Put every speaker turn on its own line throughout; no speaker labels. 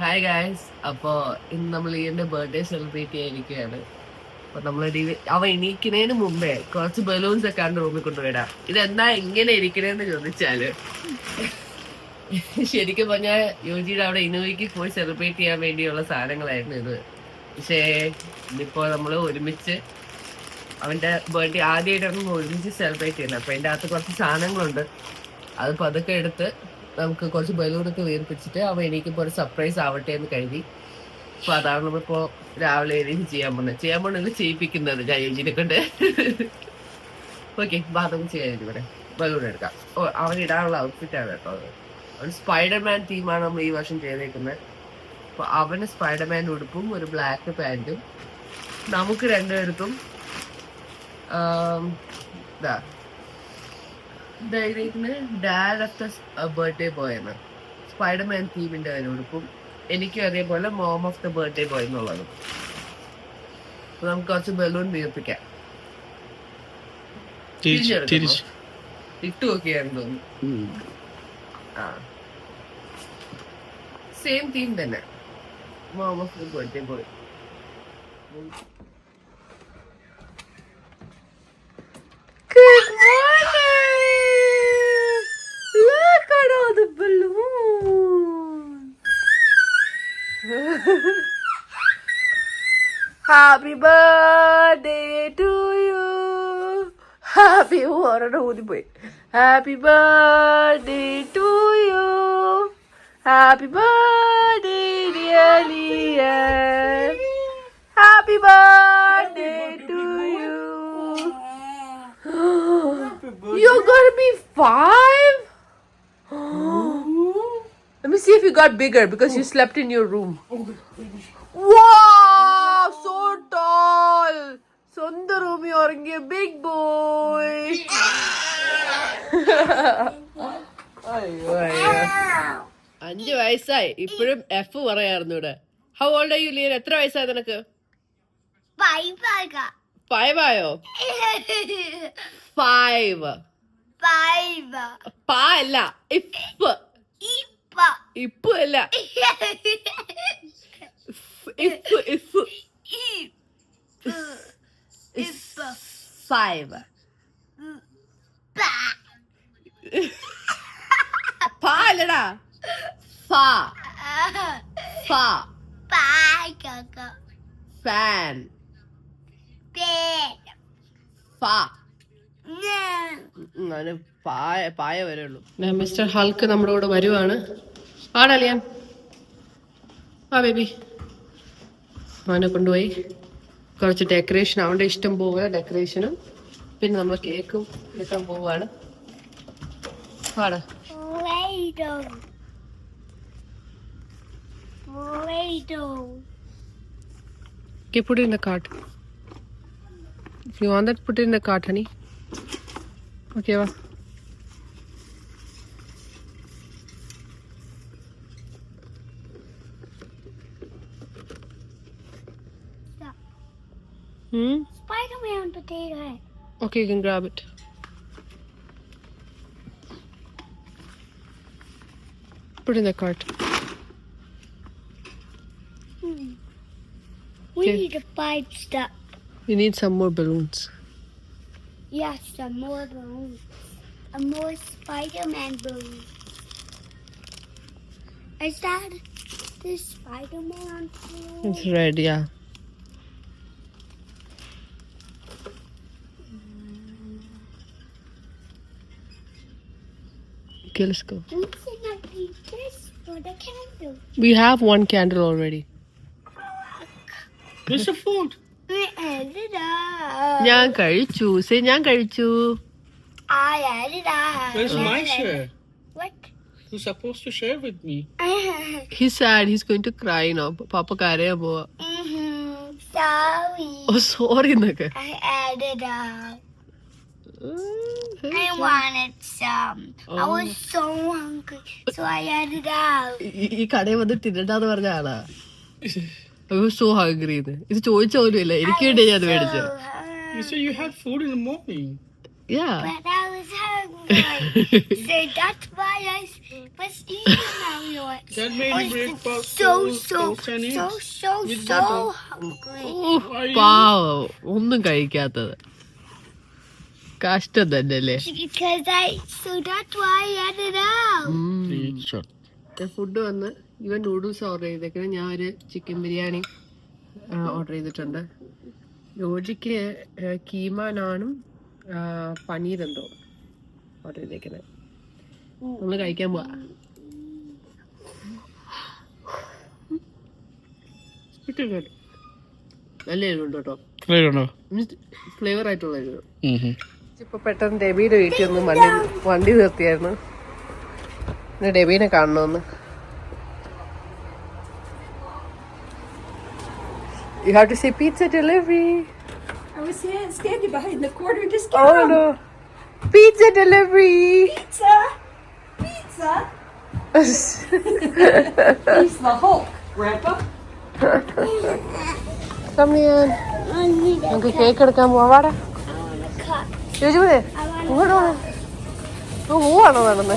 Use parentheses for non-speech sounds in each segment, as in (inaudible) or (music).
Hi guys അപ്പോ ഇന്ന് നമ്മൾ ഈന്റെ ബർത്ത്ഡേ സെലിബ്രേറ്റ് ചെയ്യാനിരിക്കുകയാണ് അപ്പൊ നമ്മൾ അവ എണീക്കുന്നതിന് മുമ്പേ കുറച്ച് ബലൂൺസ് ഒക്കെ ആണ് റൂമിൽ കൊണ്ടുപോയിടാം. ഇതെന്താ ഇങ്ങനെ ഇരിക്കണേന്ന് ചോദിച്ചാൽ. ശരിക്കും പറഞ്ഞാൽ യോജിയുടെ അവിടെ ഇനോയ്ക്ക് പോയി സെലിബ്രേറ്റ് ചെയ്യാൻ വേണ്ടിയുള്ള സാധനങ്ങളായിരുന്നു ഇത്. പക്ഷേ ഇന്നിപ്പോ നമ്മൾ ഒരുമിച്ച് അവന്റെ ബർത്ത്ഡേ ആദ്യമായിട്ടാണ് ഒരുമിച്ച് സെലിബ്രേറ്റ് ചെയ്യുന്നത്. അപ്പൊ അതിന്റെ അകത്ത് കുറച്ച് സാധനങ്ങളുണ്ട്. അത് പതുക്കെ എടുത്ത് നമുക്ക് കുറച്ച് ബലൂണൊക്കെ വീർപ്പിച്ചിട്ട് അവ എണീക്കുമ്പോൾ ഒരു സർപ്രൈസ് ആവട്ടെ എന്ന് കരുതി. അപ്പൊ അതാണ് നമ്മളിപ്പോ രാവിലെ എഴുതി ചെയ്യാൻ പോകുന്നത്. ചെയ്യാൻ പോകുന്നത് ചെയ്യിപ്പിക്കുന്നത് ജയോജിനെ കൊണ്ട്. ഓക്കെ ബാധകം ചെയ്യാൻ ഇവിടെ. ബലൂൺ എടുക്കാം. ഓ അവൻ ഇടാനുള്ള ഔട്ട്ഫിറ്റ് ആണ് കേട്ടോ അത്. അവൻ സ്പൈഡർമാൻ തീമാണ് നമ്മൾ ഈ വർഷം ചെയ്തേക്കുന്നത്. അപ്പൊ അവന് സ്പൈഡർമാൻ ഉടുപ്പും ഒരു ബ്ലാക്ക് പാന്റും നമുക്ക് രണ്ടുപേർക്കും ഇതാ dad of the birthday boy എന്ന് സ്പൈഡർമാൻ തീമിന്റെ ഒരു ഉടുപ്പും എനിക്കും അതേപോലെ mom of the birthday boy എന്നുള്ളത്. അപ്പൊ നമുക്ക് കുറച്ച് ബലൂൺ വീർപ്പിക്കാം. ഇട്ടു ഇട്ട് നോക്കിയായിരുന്നു തോന്നുന്നു. ആ. സെയിം തീം തന്നെ. Mom of the birthday boy
Good morning! Look at all the balloons! Happy birthday to you! Happy ഒരെണ്ണം ഊതിപ്പോയി Happy birthday to you! Happy birthday, dear Lian! Happy birthday to you! You're gonna be five? Let me see if you got bigger because you slept in your room. Wow, so tall. സ്വന്തം റൂമിൽ ഉറങ്ങിയ big boy അയ്യോ
അഞ്ച് വയസ്സായി. ഇപ്പോഴും F പറയാറുന്നു ഇവിടെ. How old U ലിയൻ എത്ര വയസ്സായി നിനക്ക്?
Five.
ഫൈവ് ആയോ? Five (laughs)
Five.
പാ അല്ല ഇപ്പ്. ഇപ്പ് അല്ല. ഇഫ് ഇഫ്. Five
Pa.
പാ. അല്ലടാ. ഫാ. ഫാ. ഫാൻ. ഫാ. പായ പായ വരുള്ളൂ മിസ്റ്റർ ഹൾക്ക് നമ്മുടെ കൂടെ വരുവാണ് ആടലിയാൻ ആ ബേബി അവനെ കൊണ്ടുപോയി കുറച്ച് ഡെക്കറേഷൻ അവന്റെ ഇഷ്ടം പോലെ ഡെക്കറേഷനും പിന്നെ നമ്മൾ കേക്കും കിട്ടാൻ പോവാണ് പാടാ. Okay, put it in the cart. If you want that, put it in the cart. Okay, va. Hmm?
Spider-Man potato.
Okay, you can grab it. Put in the cart.
Hmm. We
Okay.
need to find stuff.
We need some more balloons.
Yes, some more balloons. A more Spider-Man balloon. Is that the Spider-Man balloon?
It's red, yeah. Okay, let's go.
We cannot be this for the candle.
We have one candle already.
Where's the food?
We added up.
ഞാൻ കഴിച്ചു say ഞാൻ കഴിച്ചു
I added up.
Where's my share?
What?
You're supposed to share with me.
He's sad. He's going to cry now. പാപ്പ കരയാൻ പോവാ
mm-hmm. Sorry.
Oh sorry എന്നൊക്കെ
I added. I wanted some. I was so hungry, so I added out.
ഈ- ഈ കടയിൽ വന്ന് തിന്നണ്ടാന്ന് പറഞ്ഞ ആളാ സോ ഹംഗ്രി ഇത് ചോദിച്ച പോലും ഇല്ല എനിക്ക് വേണ്ടി ഞാൻ അത് മേടിച്ചു
So hungry.
You said you had food in the morning.
Yeah.
but I was hungry. so that's why I s- was eating Mario.
That made
I
you
was
breakfast.
so,
toast,
so,
toast and
so,
eggs.
so,
With
so
butter.
hungry.
പാവം ഒന്നും കഴിക്കാത്തത് കഷ്ടം തന്നെ അല്ലേ
Because I, so that's why I had it out.
Three shot.
Food വന്ന് ഇവൻ noodles order ചെയ്തേക്കുന്നത് ഞാൻ ഒരു ചിക്കൻ ബിരിയാണി ഓർഡർ ചെയ്തിട്ടുണ്ട്. രോജിക്ക് കീമ നാണും പനീർ എന്തോ ഓർഡർ ചെയ്തേക്കുന്നത് നമ്മൾ കഴിക്കാൻ പോവാ. ഇട്ടിട്ടുണ്ട്. നല്ല എരിവുണ്ട് കേട്ടോ.
Clear
ഫ്ലേവർ ആയിട്ടുള്ള എരിവ്. ഇപ്പൊ പെട്ടെന്ന് ഡെബിയുടെ വീട്ടിൽ ഒന്ന് വണ്ടി വണ്ടി നിർത്തിയായിരുന്നു. ഡെബീനെ കാണണമെന്ന് You have to say pizza delivery.
I was standing behind the corner just came
Oh no. Pizza delivery.
Pizza! Pizza! He's the Hulk, Grandpa.
Come in.
I need a
നമുക്ക് കേക്ക് എടുക്കാൻ പോവാടാ. ചോദിച്ചേ ഇങ്ങോട്ട് പോവാണോ നടന്ന്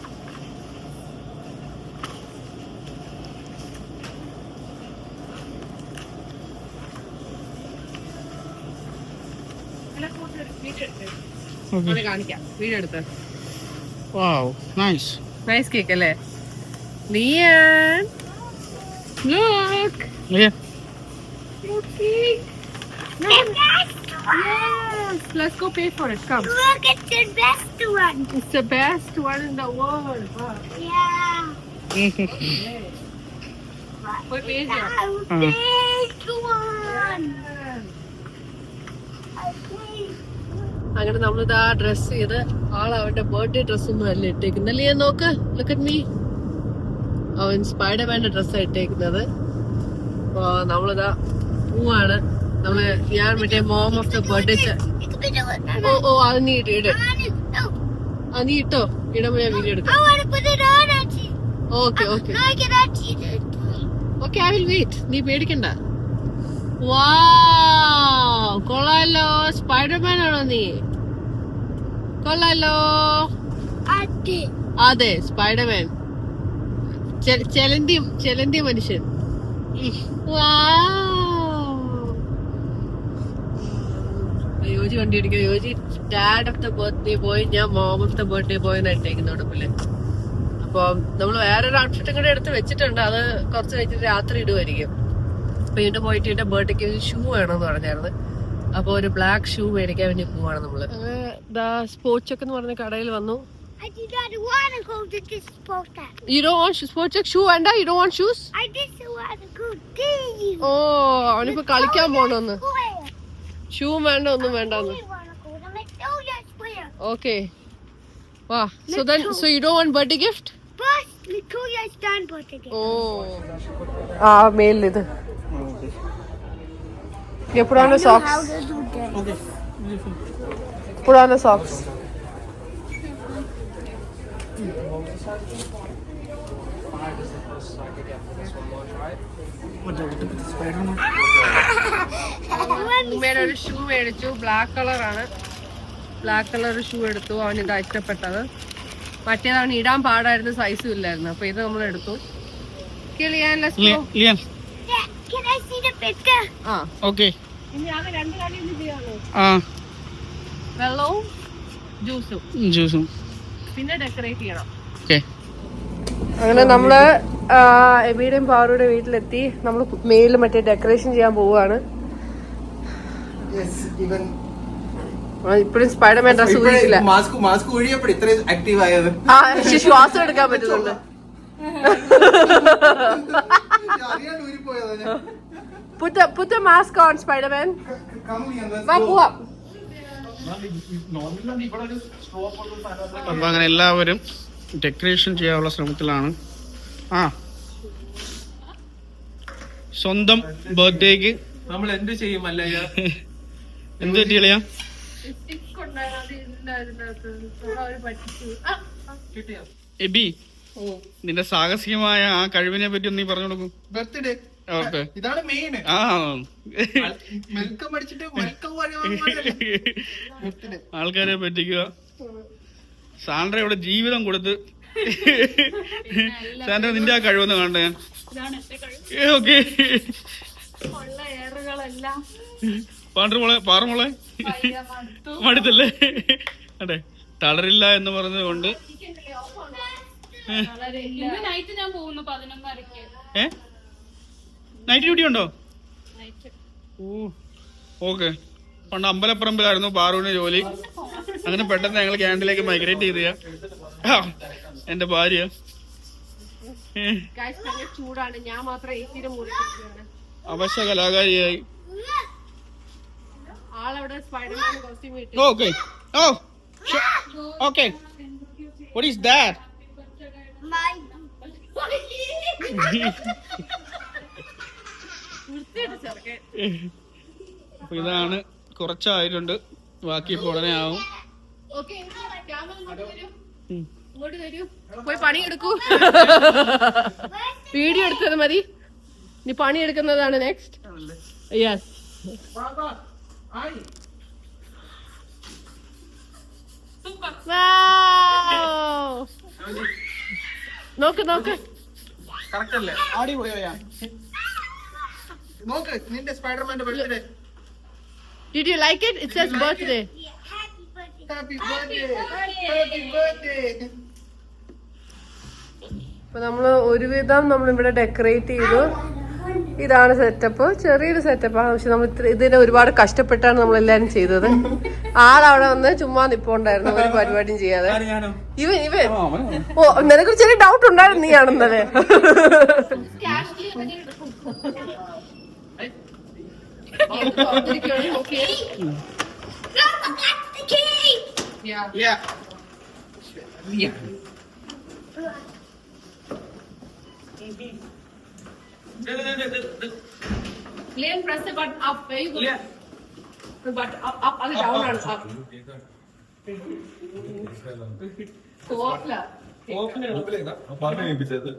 Okay.
കാണിക്കാം video എടുത്ത്
Wow, nice.
Nice cake അല്ലേ ലിയൻ Look!
Yeah.
Your cake!
The best one!
Yes! Let's go pay for it. Come.
Look at the best one!
It's the best one in the world. Wow.
Yeah!
പോയി pay ചെയ്യാം.
A
Uh.
big one! A big
അങ്ങനെ നമ്മളിത് ആ dress ചെയ്ത് ആൾ അവന്റെ birthday dress ഒന്നും അല്ല ഇട്ടേക്കുന്നത് അല്ലേ നോക്ക്. ലുക്ക് അറ്റ് മീ അവൻ സ്പൈഡർമാന്റെ ഡ്രസ്സാണ് ഇട്ടേക്കുന്നത്. അപ്പൊ നമ്മളിതാ പൂവാണ്. നമ്മൾ ഞാൻ മറ്റേ മോം ഓഫ് ദ ബർത്ത്ഡേ ഓ ഓ അത് നീ ഇട്ട് ഇട്. അത് നീ ഇട്ടോ. ഇടുമ്പോ ഞാൻ വീഡിയോ എടുക്കാം. Okay okay.
Okay I
will wait നീ പേടിക്കണ്ട. കൊള്ളാലോ. സ്പൈഡർമാൻ ആണോ നീ? കൊള്ളാലോ. അതെ. സ്പൈഡർമാൻ ചെലന്തി ചെലന്തി മനുഷ്യൻ. യോജി വണ്ടി അടിക്കുക യോജി dad of the birthday boy ഞാൻ മോം ഓഫ് ദ ബർത്ത്ഡേ പോയി നട്ടേക്കുന്നോട് ഉടപ്പിൽ അപ്പൊ നമ്മൾ വേറൊരു ഔട്ട്ഫിറ്റും കൂടെ എടുത്ത് വെച്ചിട്ടുണ്ട്. അത് കുറച്ച് കഴിഞ്ഞിട്ട് രാത്രി ഇടുമായിരിക്കും ഇതിന്റെ പോയിട്ട് എന്റെ ബർത്ത്ഡേക്ക് ഷൂ വേണമെന്ന് പറഞ്ഞായിരുന്നു അപ്പൊ ഒരു ബ്ലാക്ക് ഷൂ മേടിക്കാൻ വേണ്ടി പോവാണ് നമ്മൾ സ്പോർട്സ് ചെക്ക് എന്ന് പറഞ്ഞ കടയിൽ വന്നു
I do not want to go to this sport.
You don't want sports check shoe Anda? you don't want shoes?
I just want to go to you.
Oh, അവനിപ്പോ കളിക്കാൻ പോണെന്ന്. ഷൂ വേണ്ട ഒന്നും വേണ്ടെന്ന്
I want to go to Victoria Square.
Okay വാ so then so you don't want birthday gift
But done birthday gift.
ഓ ആ മെയിൽ ഇത്
that.
Put on the socks. (laughs) ഉമ്മയുടെ ഒരു ഷൂ മേടിച്ചു. ബ്ലാക്ക് കളറാണ് ബ്ലാക്ക് കളർ ഷൂ എടുത്തു. അവന് ഇതാ ഇഷ്ടപ്പെട്ടത്. മറ്റേത് അവന് ഇടാൻ പാടായിരുന്നു സൈസും ഇല്ലായിരുന്നു. അപ്പൊ ഇത് നമ്മൾ എടുത്തു. കിളിയാൻ let's ആ.
Okay.
ഇനി ആകെ രണ്ട് കാര്യം ചെയ്യാമോ വെള്ളവും ജ്യൂസും.
juice.
പിന്നെ ഡെക്കറേറ്റ് ചെയ്യണം. അങ്ങനെ നമ്മൾ എബിയുടെയും പാറുടെ വീട്ടിലെത്തി. നമ്മൾ മേലിൽ മറ്റേ ഡെക്കറേഷൻ ചെയ്യാൻ പോവുകയാണ്. ഇപ്പോഴും സ്പൈഡർമാൻ ഡ്രസ് ശ്വാസം എടുക്കാൻ പറ്റുന്നുണ്ട് (laughs) Put the put the mask on, Spider-Man.
Come here, let's
വാ
go.
പോവാം
അപ്പൊ അങ്ങനെ എല്ലാവരും ഡെക്കറേഷൻ ചെയ്യാനുള്ള ശ്രമത്തിലാണ്. ആ. സ്വന്തം ബർത്ത്ഡേക്ക്
നമ്മൾ (laughs) എന്ത് ചെയ്യും അല്ല
എന്ത് പറ്റിയളിയാ എബി നിന്റെ സാഹസികമായ ആ കഴിവിനെ പറ്റി ഒന്ന് നീ പറഞ്ഞു കൊടുക്കും.
ബർത്ത്ഡേ ഇതാണ് മെയിൻ
ആ.
മെൽക്കം അടിച്ചിട്ട് മെൽക്കം ബർത്ത്ഡേ
ആൾക്കാരെ പറ്റിക്കുക. സാൻഡ്ര ഇവിടെ ജീവിതം കൊടുത്ത്. സാൻഡ്ര നിന്റെ ആ കഴിവെന്ന് കാണട്ടെ ഞാൻ. ഓക്കെ. പാണ്ടുമോളെ പാറമോളെ മടുത്തല്ലേ? അതെ. തളരില്ല എന്ന് പറഞ്ഞത്
കൊണ്ട് നൈറ്റ്
നൈറ്റ് ഡ്യൂട്ടി ഉണ്ടോ? Oh okay. പണ്ട് അമ്പലപ്പറമ്പിലായിരുന്നു ബാറുവിന് ജോലി. അങ്ങനെ പെട്ടെന്ന് ഞങ്ങൾ ക്യാൻഡിലേക്ക് മൈഗ്രേറ്റ് ചെയ്ത എന്റെ ഭാര്യ.
ചൂടാണ്. ഞാൻ മാത്രം.
അവശ കലാകാരിയായി.
ആളവിടെ സ്പൈഡർമാൻ കോസ്റ്റ്യൂം ഇട്ട്
okay oh okay
what
is that
അപ്പൊ ഇതാണ് കുറച്ചായിട്ടുണ്ട്. ബാക്കി ഇപ്പൊ ഉടനെ ആവും.
പോയി പണിയെടുക്കൂ. (laughs) വീഡിയോ എടുത്തത് മതി. ഇനി പണിയെടുക്കുന്നതാണ് നെക്സ്റ്റ് യെസ് നോക്ക് നോക്ക്.
കറക്റ്റ് അല്ലേ
അടിപൊളിയാ
നോക്ക് നിന്റെ സ്പൈഡർമാന്റെ birthday
Did you like it? It says birthday.
Happy birthday.
Happy birthday happy birthday
അപ്പൊ നമ്മൾ ഒരുവിധം നമ്മൾ ഇവിടെ ഡെക്കറേറ്റ് ചെയ്തു. ഇതാണ് സെറ്റപ്പ് ചെറിയൊരു സെറ്റപ്പാണ് പക്ഷെ നമ്മൾ ഇതിനെ ഇതിന് ഒരുപാട് കഷ്ടപ്പെട്ടാണ് നമ്മൾ എല്ലാരും ചെയ്തത്. ആളവിടെ വന്ന് ചുമ്മാ നിപ്പോണ്ടായിരുന്നു. ഒരു പരിപാടിയും ചെയ്യാതെ. ഇവൻ ഇവൻ. ഓ നിനക്ക് ചെറിയ ഡൗട്ട് ഉണ്ടായിരുന്നു നീ ആണെന്നല്ലേ
Don't forget the key.
Yeah.
Liam, press the button up. Where you go? The button up, up, അത് down ആണ് up. കോപ്പില കസ്റ്റം അവിടെ മോഡൽ ഉണ്ടായിരുന്നു
Spider-Man wanted the wall. What's the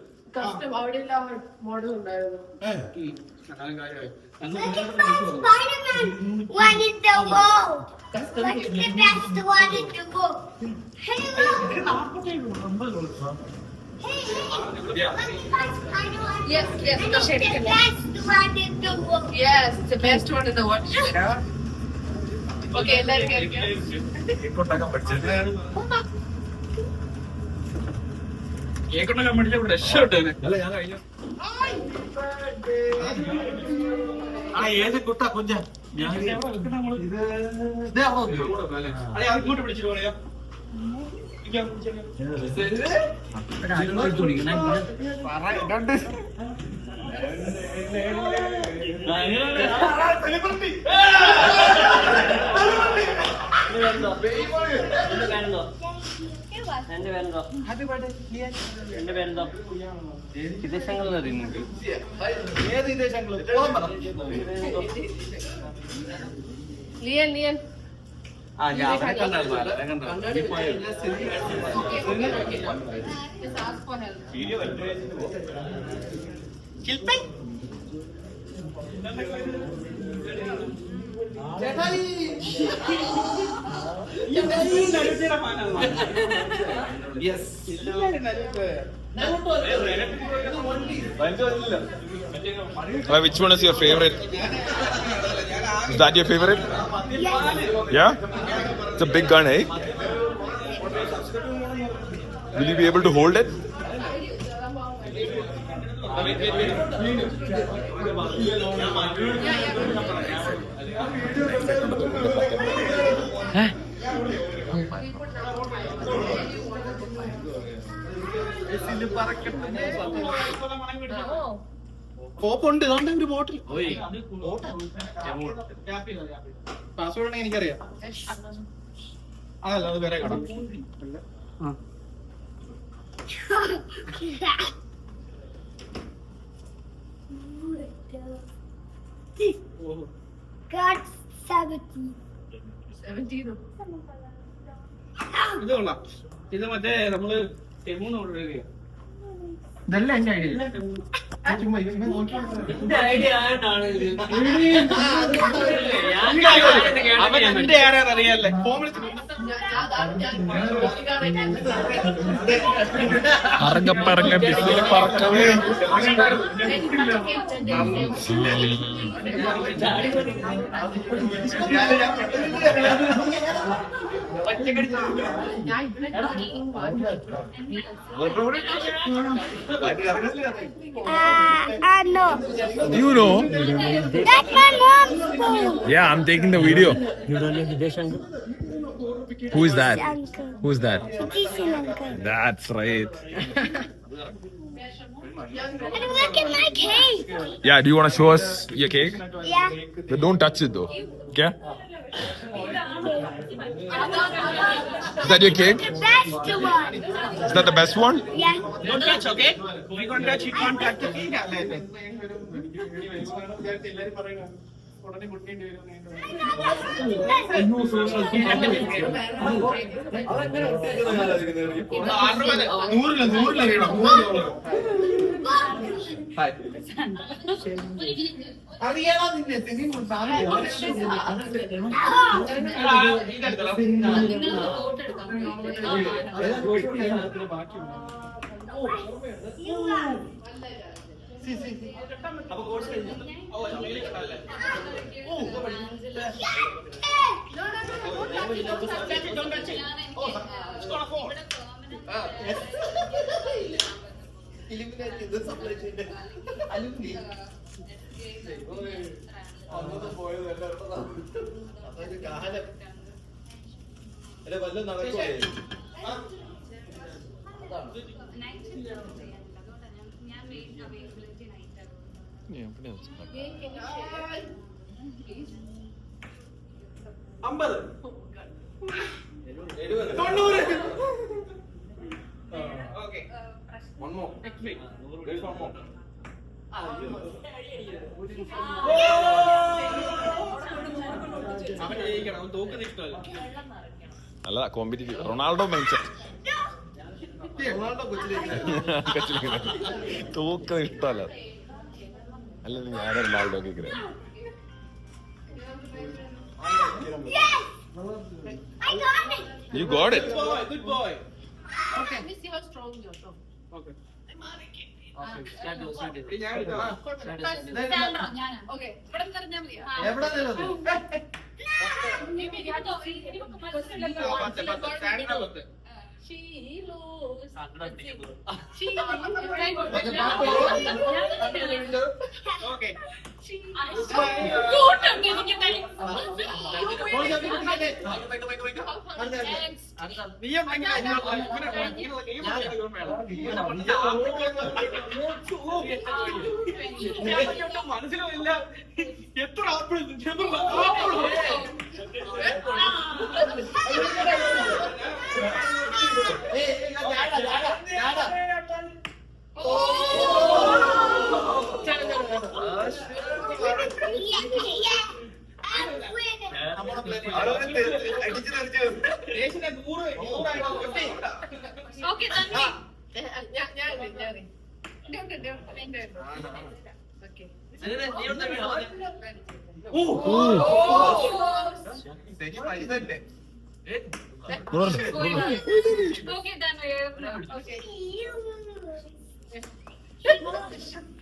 Yes, yes,
the best one in the.
Yes, the best one in the world. Okay, എല്ലാരും കേൾക്കാം
കേക്കൊണ്ടൊക്കെ മേടിച്ച ഇവിടെ രക്ഷപ്പെട്ടേനെ
ഏത് കുട്ട കുഞ്ഞ
ഇങ്ങോട്ട് പിടിച്ചിട്ട് പറയാ.
എന്റെ പേരെന്തോ എന്റെ പേരെന്തോ വിദേശങ്ങളിൽ അറിയുന്നുണ്ട്
ഏത് പറ.
ലിയൻ ലിയൻ
ആ ഞാൻ അവനെ കണ്ടായിരുന്നു. അവനെ കണ്ടു
Just
which one is your favorite? Is that your favorite? Yeah? It's a big gun, eh? Will you be able to hold it?
കോപ്പുണ്ട് ഇതാണ്ട് ഒരു ബോട്ടിൽ. പാസ്വേഡ് ഉണ്ടെങ്കിൽ എനിക്കറിയാം. അതല്ല അത് വേറെ കാണാം.
This. God's 17.
ഇത് കൊള്ളാം. ഇത് മറ്റേ നമ്മൾ തെങ്ങൂന്ന് കൊണ്ടുവരികയോ.
ഇതെല്ലാം എന്റെ ഐഡിയ
ചുമ്മാ എന്റെ ആരാന്ന് അറിയാല്ലേ?
പറങ്ങ പറങ്ങ ബിസിൽ പറക്കവേ
Uh, uh, no.
You know?
That's my mom's phone.
Yeah, I'm taking the video.
You don't need the uncle?
Who is that? Who's that? That's right.
And look at my cake.
Yeah, do you want to show us your cake?
Yeah.
But don't touch it though. Okay? Is that your cake?
The best one.
Is that the best one?
Yeah.
Don't touch, okay? We can't touch, you can't touch the cake.
ഉടനെ കുട്ടേണ്ടി വരും നൂറില്ല നൂറില്ല വീണം അറിയാടാ നിന്നെ തെങ്ങ് വല്ലതും C അപ്പൊ course കഴിഞ്ഞു ഓ one more next week one more
അവൻ ജയിക്കണം അവൻ തോക്കുന്ന ഇഷ്ടമല്ല.
നല്ലതാ കോമ്പറ്റീറ്റീവ് റൊണാൾഡോ മൈൻഡ്
റൊണാൾഡോ കൊച്ചിലേക്ക്.
തൂക്കം ഇഷ്ടമല്ല. അല്ല Ronaldo
Yes. I got it.
You got
it good boy okay ഞാൻ എടുക്കാം
എവിടെ Ah, okay. നിന്നത്
പത്ത് പത്ത് സ്റ്റാൻഡിന്റെ പത്ത് ഓക്കെ നീയും ഭയങ്കര ഇങ്ങനെ ഇങ്ങനെയുള്ള ഗെയിം വേണം മനസ്സിലുമില്ല എത്ര apple
Yeah,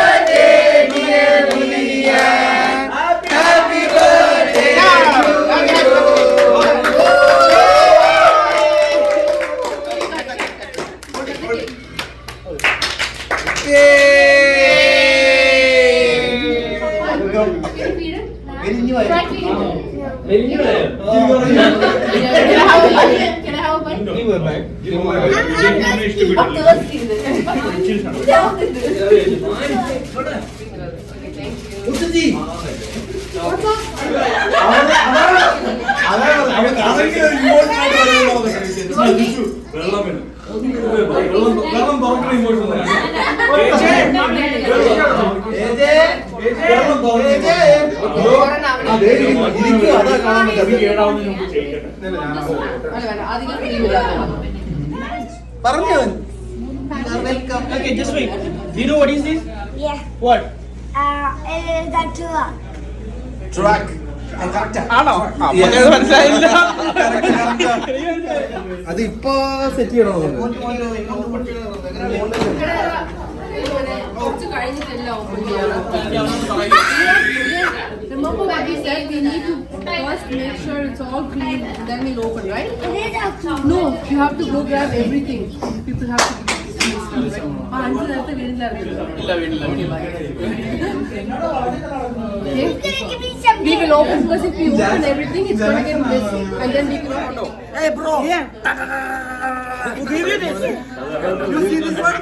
ദേശിന്റെ നൂറ് നൂറായിട്ട്
ഓക്കെ തന്നെ ഓക്കെ തന്നെ ഓക്കെ
എടാ വാടാ എബി എല്ലാരും ഓക്കെ അല്ലേ കിരമ്പ്രോ ഓക്കെ അല്ലേ Okay, just wait. Do you know what is this?
Yeah.
What?
Uh, it is a truck.
Track correct
ആണോ ആ, അപ്പൊ ഞാനത് മനസ്സിലായില്ല
അത് ഇപ്പൊ സെറ്റ് ചെയ്യണോ
കുറച്ച് കഴിഞ്ഞിട്ടല്ലോ remember what we said? We need to first make sure it's all clean and then we'll open, right? No, you have to go grab everything. People have to We will open because if we open everything, it's going to get messy, and then we cannot
know. Hey, bro. Yeah. You give me
this. You see this one?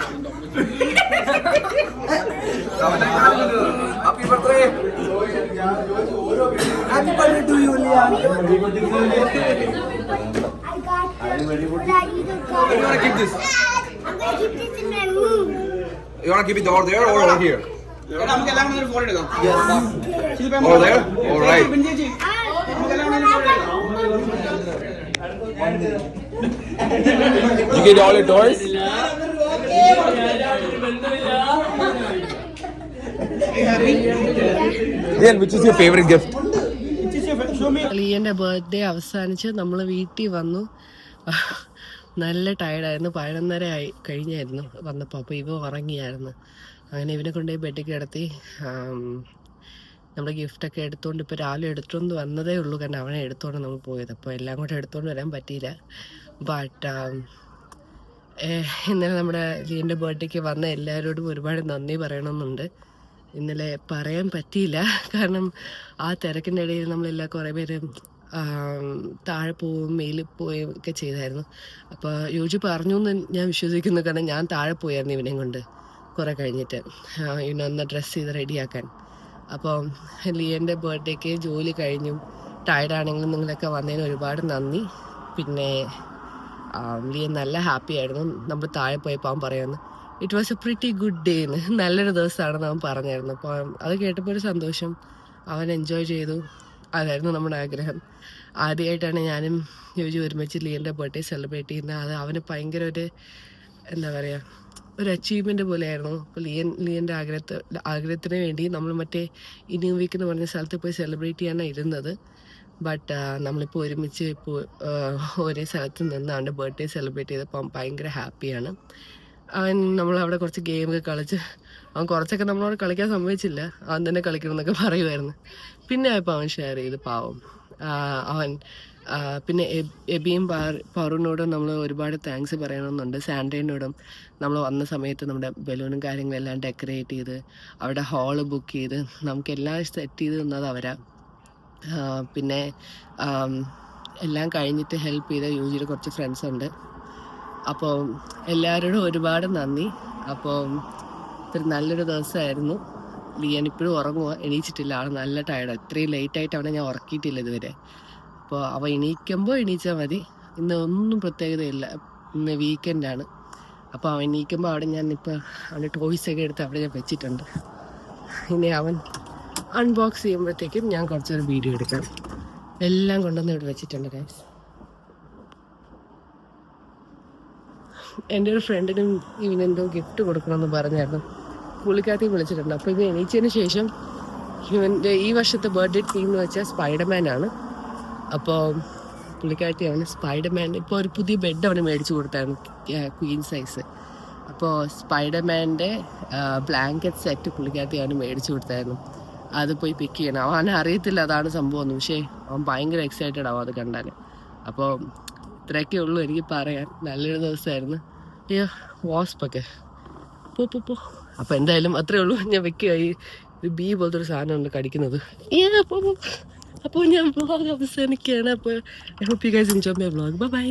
(laughs) Happy birthday. What are you going
You wanna keep this?
I'm going to keep this in my room.
You wanna keep it over there or over here?
എടാ, നമുക്ക് എല്ലാം കൂടെ ഒരു photo എടുക്കാം Shilpa,
Over there? All right.
Bin ചേച്ചി
You get all your toys? Gift?
അളിയന്റെ birthday അവസാനിച്ച് നമ്മൾ വീട്ടിൽ വന്നു. നല്ല ടയർഡായിരുന്നു പതിനൊന്നര ആയി കഴിഞ്ഞായിരുന്നു വന്നപ്പോൾ അപ്പോൾ ഇവ ഉറങ്ങിയായിരുന്നു. അങ്ങനെ ഇവനെ കൊണ്ടുപോയി ബെഡിൽ കിടത്തി. നമ്മുടെ നമ്മുടെ ഗിഫ്റ്റൊക്കെ എടുത്തുകൊണ്ട് ഇപ്പോൾ രാവിലെ എടുത്തുകൊണ്ട് വന്നതേ ഉള്ളൂ. കാരണം അവനെ എടുത്തുകൊണ്ട് നമ്മൾ പോയത്. അപ്പോൾ എല്ലാം കൂടെ എടുത്തുകൊണ്ട് വരാൻ പറ്റിയില്ല. ബട്ട് ഇന്നലെ നമ്മുടെ ലീന്റെ ബർത്ത്ഡേക്ക് വന്ന എല്ലാവരോടും ഒരുപാട് നന്ദി പറയണമെന്നുണ്ട്. ഇന്നലെ പറയാൻ പറ്റിയില്ല. കാരണം ആ തിരക്കിന്റെ ഇടയിൽ നമ്മളെല്ലാം കുറേ പേര് താഴെ പോവുകയും മേലിൽ പോവുകയും ഒക്കെ ചെയ്തായിരുന്നു. അപ്പോൾ യോജി പറഞ്ഞു എന്ന് ഞാൻ വിശ്വസിക്കുന്നു. കാരണം ഞാൻ താഴെ പോയായിരുന്നു ഇവനെയും കൊണ്ട് കുറേ കഴിഞ്ഞിട്ട്. ഇവനെ ഇവനൊന്ന് ഡ്രസ്സ് ചെയ്ത് റെഡിയാക്കാൻ അപ്പോൾ ലിയന്റെ ബർത്ത്ഡേക്ക് ജോലി കഴിഞ്ഞു. ടയർഡാണെങ്കിലും നിങ്ങളൊക്കെ വന്നതിന് ഒരുപാട് നന്ദി. പിന്നെ ലിയൻ നല്ല ഹാപ്പി ആയിരുന്നു. നമ്മൾ താഴെ പോയപ്പോൾ അവൻ പറയുന്നു it was a pretty good day എന്ന് നല്ലൊരു ദിവസമാണെന്ന് അവൻ പറഞ്ഞായിരുന്നു. അപ്പോൾ അത് കേട്ടപ്പോൾ ഒരു സന്തോഷം. അവൻ എൻജോയ് ചെയ്തു. അതായിരുന്നു നമ്മുടെ ആഗ്രഹം. ആദ്യമായിട്ടാണ് ഞാനും യോജി ഒരുമിച്ച് ലിയന്റെ ബർത്ത്ഡേ സെലിബ്രേറ്റ് ചെയ്യുന്നത്. അത് അവന് ഭയങ്കര ഒരു എന്താ പറയുക ഒരു അച്ചീവ്മെന്റ് പോലെയായിരുന്നു. അപ്പോൾ ലിയൻ ലിയന്റെ ആഗ്രഹത്തെ ആഗ്രഹത്തിന് വേണ്ടി നമ്മൾ മറ്റേ ഇനൂവിക്ക് എന്ന് പറഞ്ഞ സ്ഥലത്ത് പോയി സെലിബ്രേറ്റ് ചെയ്യാനാണ് ഇരുന്നത്. ബട്ട് നമ്മളിപ്പോൾ ഒരുമിച്ച് ഇപ്പോൾ ഒരേ സ്ഥലത്ത് നിന്ന് അവന്റെ ബർത്ത്ഡേ സെലിബ്രേറ്റ് ചെയ്തപ്പോൾ ഭയങ്കര ഹാപ്പിയാണ് അവൻ നമ്മളവിടെ കുറച്ച് ഗെയിമൊക്കെ കളിച്ച് അവൻ കുറച്ചൊക്കെ നമ്മളോട് കളിക്കാൻ സമ്മതിച്ചില്ല. അവൻ തന്നെ കളിക്കണം എന്നൊക്കെ പറയുമായിരുന്നു. പിന്നെ ആയപ്പോൾ അവൻ ഷെയർ ചെയ്ത് പാവം. അവൻ പിന്നെ എബിയും പറുനോടും നമ്മൾ ഒരുപാട് താങ്ക്സ് പറയണമെന്നുണ്ട്. സാൻഡേനോടും നമ്മൾ വന്ന സമയത്ത് നമ്മുടെ ബലൂണും കാര്യങ്ങളെല്ലാം ഡെക്കറേറ്റ് ചെയ്ത് അവിടെ ഹാൾ ബുക്ക് ചെയ്ത് നമുക്കെല്ലാം സെറ്റ് ചെയ്ത് തന്നത് അവരാ. പിന്നെ എല്ലാം കഴിഞ്ഞിട്ട് ഹെൽപ്പ് ചെയ്ത യു ജിയുടെ കുറച്ച് ഫ്രണ്ട്സ് ഉണ്ട്. അപ്പോൾ എല്ലാവരോടും ഒരുപാട് നന്ദി. അപ്പോൾ ഇത്ര നല്ലൊരു ദിവസമായിരുന്നു. ലിയൻ ഇപ്പോഴും ഉറങ്ങുക എണീച്ചിട്ടില്ല. ആൾ നല്ല ടയർഡ് ഇത്രയും ലേറ്റ് ആയിട്ട് അവനെ ഞാൻ ഉറക്കിയിട്ടില്ല ഇതുവരെ. അപ്പോൾ അവ എണീക്കുമ്പോൾ എണീച്ചാൽ മതി. ഇന്ന് ഒന്നും പ്രത്യേകതയില്ല. ഇന്ന് വീക്കെൻഡാണ് അപ്പോൾ അവൻ എണീക്കുമ്പോൾ അവിടെ ഞാൻ ഇപ്പോൾ അവന്റെ ടോയ്സൊക്കെ എടുത്ത് അവിടെ ഞാൻ വെച്ചിട്ടുണ്ട്. ഇനി അവൻ അൺബോക്സ് ചെയ്യുമ്പോഴത്തേക്കും ഞാൻ കുറച്ചൊരു വീഡിയോ എടുക്കാം. എല്ലാം കൊണ്ടുവന്ന് ഇവിടെ വെച്ചിട്ടുണ്ട് ഗൈസ് എന്റെ ഒരു ഫ്രണ്ടിനും ഇവനെന്തോ ഗിഫ്റ്റ് കൊടുക്കണമെന്ന് പറഞ്ഞായിരുന്നു. പുള്ളിക്കാത്തി വിളിച്ചിട്ടുണ്ട്. അപ്പോൾ ഇത് എണീച്ചതിന് ശേഷം ഇവന്റെ ഈ വർഷത്തെ ബർത്ത്ഡേ തീം എന്ന് വെച്ചാൽ സ്പൈഡർമാൻ ആണ്. അപ്പോൾ പുള്ളിക്കാട്ടി അവന് സ്പൈഡർമാൻ ഇപ്പോൾ ഒരു പുതിയ ബെഡ് അവന് മേടിച്ചു കൊടുത്തായിരുന്നു ക്വീൻ സൈസ് അപ്പോൾ സ്പൈഡർമാന്റെ ബ്ലാങ്കറ്റ് സെറ്റ് പുള്ളിക്കാത്തി അവന് മേടിച്ചു കൊടുത്തായിരുന്നു. അത് പോയി പിക്ക് ചെയ്യണം. അവൻ അറിയത്തില്ല അതാണ് സംഭവം പക്ഷേ അവൻ ഭയങ്കര എക്സൈറ്റഡ് ആവും അത് കണ്ടാൽ അപ്പോൾ ഇത്രയൊക്കെ ഉള്ളൂ എനിക്ക് പറയാൻ. നല്ലൊരു ദിവസമായിരുന്നു. അയ്യോ വാസ്പൊക്കെ പോ പോ പോ. അപ്പോൾ എന്തായാലും അത്രേ ഉള്ളൂ. ഞാൻ വെക്കുക. ഈ ഒരു ബി പോലത്തെ ഒരു സാധനമുണ്ട് കടിക്കുന്നത്. അപ്പോൾ ഞാൻ വ്ളോഗ് അവസാനിക്കുകയാണ്. അപ്പോൾ I hope you guys enjoy my vlog bye bye